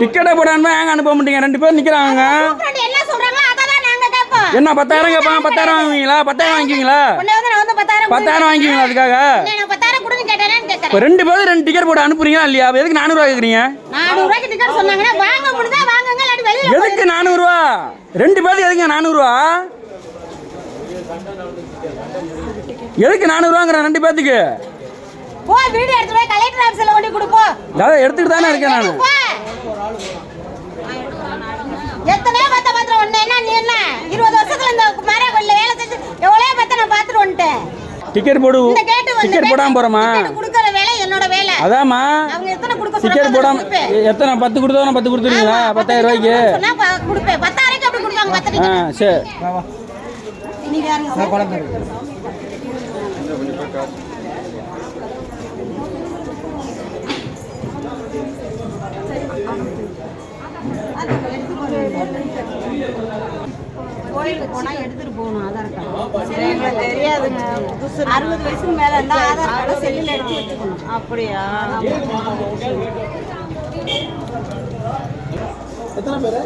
டிக்கெட்டை போடாம ஏங்க அனுப்ப மாட்டீங்க? ரெண்டு பேர் நிக்கிறாங்க. கூப்பிட்டு என்ன சொல்றாங்களோ? அதை தான் நாங்க கேட்போம். என்ன பத்தாயிரம் கேட்பாங்க? பத்தாயிரம் வாங்குவீங்களா? பத்தாயிரம் வாங்கிக்குவீங்களா பத்தாயிரம் வாங்கிக்குவீங்களா அதுக்காக? இப்போ ரெண்டு பேரும் ரெண்டு டிக்கெட் போட்டு அனுப்புறீங்களா இல்லையா? எதுக்கு நானூறுவா கேட்குறீங்க எதுக்கு நானூறுவா ரெண்டு பேருக்கு எதுக்கு நானூறுவா எதுக்கு நானூறுவாங்கிற ரெண்டு பேர்த்துக்கு? போ வீடியோ எடுத்து போய் கலெக்டர் ஆஃபீஸ்ல கொண்டு கொடுப்போம். அதான் எடுத்துட்டு தானே இருக்கேன் நான். டிக்கெட் போடு. டிக்கெட் போடாம போறோமா? டிக்கெட் கொடுக்கற வேலை என்னோட வேலை. அதாம்மா. அவங்க எத்தனை கொடுக்க டிக்கெட் போடாம எத்தனை? பத்து கொடுத்தா பத்து கொடுத்துருவீங்களா? பத்தாயிரம் ரூபாய்க்கு? ஆ சார். கோயிலுக்கு போனா எடுத்துட்டு போகணும் ஆதார் கார்டு. எங்களுக்கு தெரியாதுங்க. அறுபது வயசுக்கு மேல இருந்தா ஆதார் கார்டு செல்லுல எடுத்து வச்சுக்கணும். அப்படியா? எத்தனை பேர்?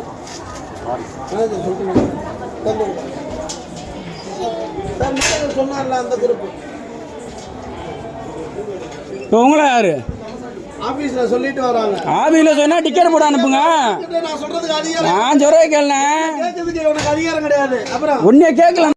சொன்னார்ல அந்த குரூப் உங்களா யாரு? ஆஃபீஸில் சொல்லிட்டு வராங்க. ஆபியில் சொன்னா டிக்கெட் போட அனுப்புங்க. நான் சொல்றதுக்கு அதிகாரம் நான் சொல்றே கேளுண்ணே. கேட்கறதுக்கு உனக்கு அதிகாரம் கிடையாது. அப்புறம்? உன்னைய கேட்கல